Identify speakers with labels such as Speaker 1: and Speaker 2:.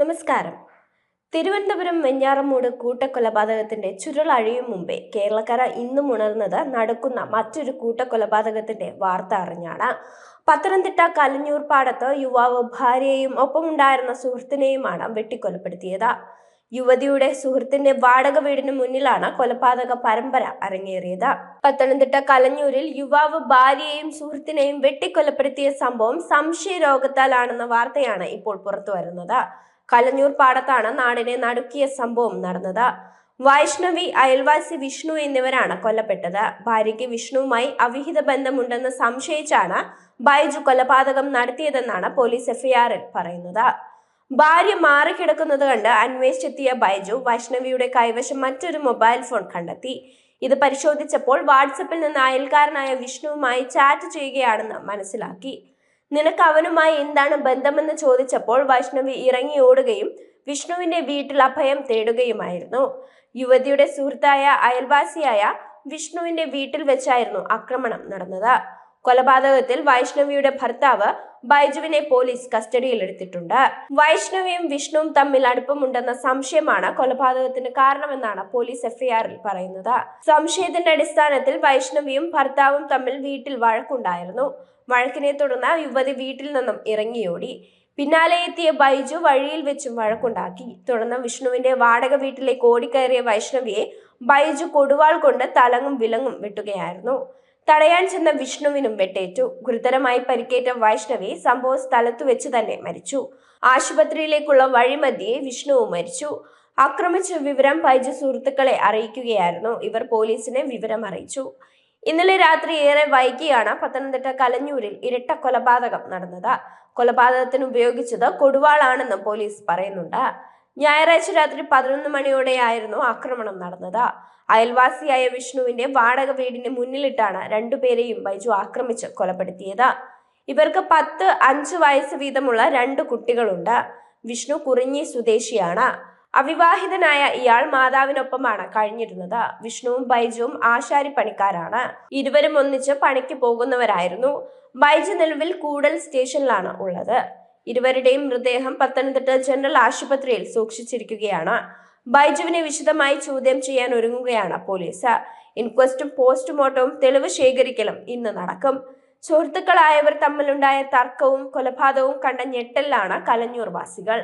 Speaker 1: നമസ്കാരം. തിരുവനന്തപുരം വെഞ്ഞാറമൂട് കൂട്ടക്കൊലപാതകത്തിന്റെ ചുരുളഴിയും മുമ്പേ കേരളക്കര ഇന്നും ഉണർന്നത് നടക്കുന്ന മറ്റൊരു കൂട്ടക്കൊലപാതകത്തിന്റെ വാർത്ത അറിഞ്ഞാണ്. പത്തനംതിട്ട കലഞ്ഞൂർ പാടത്ത് യുവാവ് ഭാര്യയെയും ഒപ്പമുണ്ടായിരുന്ന സുഹൃത്തിനെയുമാണ് വെട്ടിക്കൊലപ്പെടുത്തിയത്. യുവതിയുടെ സുഹൃത്തിന്റെ വാടക വീടിന് മുന്നിലാണ് കൊലപാതക പരമ്പര അരങ്ങേറിയത്. പത്തനംതിട്ട കലഞ്ഞൂരിൽ യുവാവ് ഭാര്യയെയും സുഹൃത്തിനെയും വെട്ടിക്കൊലപ്പെടുത്തിയ സംഭവം സംശയ രോഗത്താലാണെന്ന വാർത്തയാണ് ഇപ്പോൾ പുറത്തു വരുന്നത് കലഞ്ഞൂർ പാടത്താണ് നാടിനെ നടുക്കിയ സംഭവം നടന്നത്. വൈഷ്ണവി അയൽവാസി വിഷ്ണു എന്നിവരാണ് കൊല്ലപ്പെട്ടത്. ഭാര്യയ്ക്ക് വിഷ്ണുവുമായി അവിഹിത ബന്ധമുണ്ടെന്ന് സംശയിച്ചാണ് ബൈജു കൊലപാതകം നടത്തിയതെന്നാണ് പോലീസ് എഫ്ഐആറിൽ പറയുന്നത്. ഭാര്യ മാറിക്കിടക്കുന്നത് കണ്ട് അന്വേഷിച്ചെത്തിയ ബൈജു വൈഷ്ണവിയുടെ കൈവശം മറ്റൊരു മൊബൈൽ ഫോൺ കണ്ടെത്തി. ഇത് പരിശോധിച്ചപ്പോൾ വാട്സപ്പിൽ നിന്ന് അയൽക്കാരനായ വിഷ്ണുവുമായി ചാറ്റ് ചെയ്യുകയാണെന്ന് മനസ്സിലാക്കി. നിനക്ക് അവനുമായി എന്താണ് ബന്ധമെന്ന് ചോദിച്ചപ്പോൾ വൈഷ്ണവി ഇറങ്ങി ഓടുകയും വിഷ്ണുവിന്റെ വീട്ടിൽ അഭയം തേടുകയുമായിരുന്നു. യുവതിയുടെ സുഹൃത്തായ അയൽവാസിയായ വിഷ്ണുവിന്റെ വീട്ടിൽ വെച്ചായിരുന്നു ആക്രമണം നടന്നത്. കൊലപാതകത്തിൽ വൈഷ്ണവിയുടെ ഭർത്താവ് ബൈജുവിനെ പോലീസ് കസ്റ്റഡിയിലെടുത്തിട്ടുണ്ട്. വൈഷ്ണവിയും വിഷ്ണുവും തമ്മിൽ അടുപ്പമുണ്ടെന്ന സംശയമാണ് കൊലപാതകത്തിന് കാരണമെന്നാണ് പോലീസ് എഫ്ഐആറിൽ പറയുന്നത്. സംശയത്തിന്റെ അടിസ്ഥാനത്തിൽ വൈഷ്ണവിയും ഭർത്താവും തമ്മിൽ വീട്ടിൽ വഴക്കുണ്ടായിരുന്നു. വഴക്കിനെ തുടർന്ന് യുവതി വീട്ടിൽ നിന്നും ഇറങ്ങിയോടി. പിന്നാലെ എത്തിയ ബൈജു വഴിയിൽ വെച്ചും വഴക്കുണ്ടാക്കി. തുടർന്ന് വിഷ്ണുവിന്റെ വാടക വീട്ടിലേക്ക് ഓടിക്കയറിയ വൈഷ്ണവിയെ ബൈജു കൊടുവാൾ കൊണ്ട് തലങ്ങും വിലങ്ങും വെട്ടുകയായിരുന്നു. തടയാൻ ചെന്ന വിഷ്ണുവിനും വെട്ടേറ്റു. ഗുരുതരമായി പരിക്കേറ്റ വൈഷ്ണവി സംഭവ സ്ഥലത്തു വെച്ച് തന്നെ മരിച്ചു. ആശുപത്രിയിലേക്കുള്ള വഴിമധ്യേ വിഷ്ണുവും മരിച്ചു. ആക്രമിച്ച വിവരം പൈജ സുഹൃത്തുക്കളെ അറിയിക്കുകയായിരുന്നു. ഇവർ പോലീസിനെ വിവരം അറിയിച്ചു. ഇന്നലെ രാത്രി ഏറെ വൈകിയാണ് പത്തനംതിട്ട കലഞ്ഞൂരിൽ ഇരട്ട കൊലപാതകം നടന്നത്. കൊലപാതകത്തിന് ഉപയോഗിച്ചത് കൊടുവാളാണെന്ന് പോലീസ് പറയുന്നുണ്ട്. ഞായറാഴ്ച രാത്രി പതിനൊന്ന് മണിയോടെയായിരുന്നു ആക്രമണം നടന്നത്. അയൽവാസിയായ വിഷ്ണുവിന്റെ വാടക വീടിന് മുന്നിലിട്ടാണ് രണ്ടുപേരെയും ബൈജു ആക്രമിച്ച് കൊലപ്പെടുത്തിയത്. ഇവർക്ക് പത്ത് അഞ്ച് വയസ്സ് വീതമുള്ള രണ്ട് കുട്ടികളുണ്ട്. വിഷ്ണു കുറിഞ്ഞി സ്വദേശിയാണ്. അവിവാഹിതനായ ഇയാൾ മാതാവിനൊപ്പമാണ് കഴിഞ്ഞിരുന്നത്. വിഷ്ണുവും ബൈജുവും ആശാരി പണിക്കാരാണ് ഇരുവരും ഒന്നിച്ച് പണിക്ക് പോകുന്നവരായിരുന്നു. ബൈജു നിലവിൽ കൂടൽ സ്റ്റേഷനിലാണ് ഉള്ളത്. ഇരുവരുടെയും മൃതദേഹം പത്തനംതിട്ട ജനറൽ ആശുപത്രിയിൽ സൂക്ഷിച്ചിരിക്കുകയാണ്. ബൈജുവിനെ വിശദമായി ചോദ്യം ചെയ്യാൻ ഒരുങ്ങുകയാണ് പോലീസ്. ഇൻക്വസ്റ്റും പോസ്റ്റ്മോർട്ടവും തെളിവ് ശേഖരിക്കലും ഇന്ന് നടക്കും. സുഹൃത്തുക്കളായവർ തമ്മിലുണ്ടായ തർക്കവും കൊലപാതകവും കണ്ട ഞെട്ടലിലാണ് കലഞ്ഞൂർ വാസികൾ